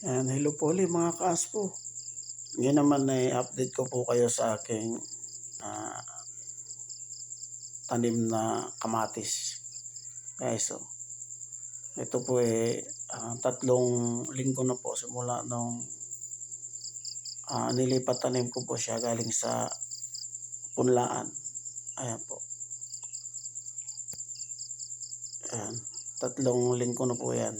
Yan, hello po ulit mga kaaspo. Ngayon naman ay update ko po kayo sa aking ah, tanim na kamatis. Guys, so, ito po eh ah, tatlong linggo na po simula nung ah, nilipat tanim ko po siya galing sa punlaan. Ayan po. Ayan. Tatlong linggo na po yan.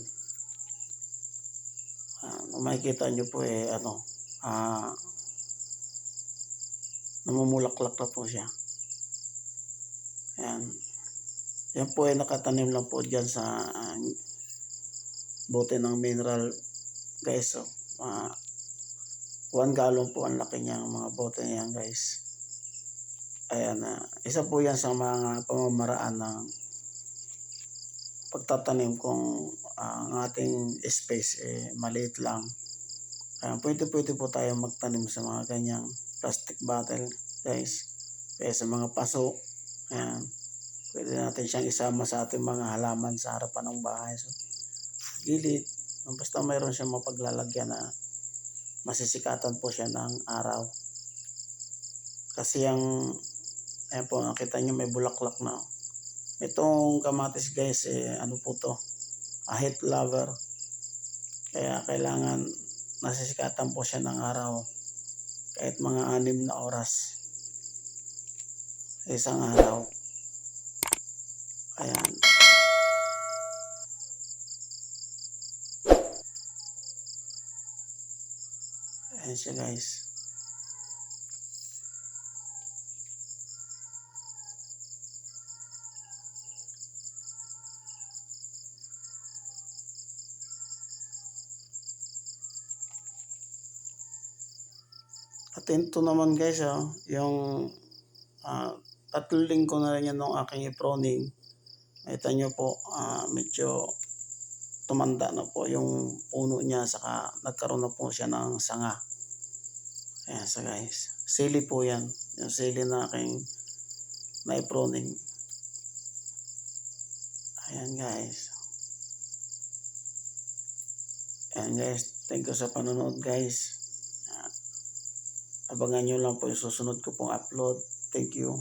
Kung makikita nyo po eh, ano, ah, namumulaklak na po siya. Ayan. Yan po ay nakatanim lang po dyan sa ah, bote ng mineral. Guys, so, ah, one gallon po ang laki niya, mga bote niyan guys. Ayan, ah, isa po yan sa mga pamamaraan ng pagtatanim kung ah, ang ating space eh, maliit lang. Kaya pwede-pwede po tayo magtanim sa mga ganyang plastic bottle, guys. Kaya sa mga paso, ayan, pwede natin siyang isama sa ating mga halaman sa harapan ng bahay. So, gilid, basta mayroon siyang mapaglalagyan na masisikatan po siya ng araw. Kasi ang, ayan po, nakita niyo may bulaklak na. Itong kamatis guys, eh, ano po to? A heat lover. Kaya kailangan nasisikatan po siya ng araw. Kahit mga anim na oras. Sa isang araw. Ayan. Ayan siya guys. At ito naman guys, ah, yung ah, tatlong linggo na rin yan nung aking i-proning. Nakita nyo po, ah, medyo tumanda na po yung puno niya, saka nagkaroon na po siya ng sanga. Ayan sa guys. Sili po yan. Yung sili na aking na-proning. Ayan guys. Ayan guys. Thank you sa panonood guys. Abangan nyo lang po yung susunod ko pong upload. Thank you.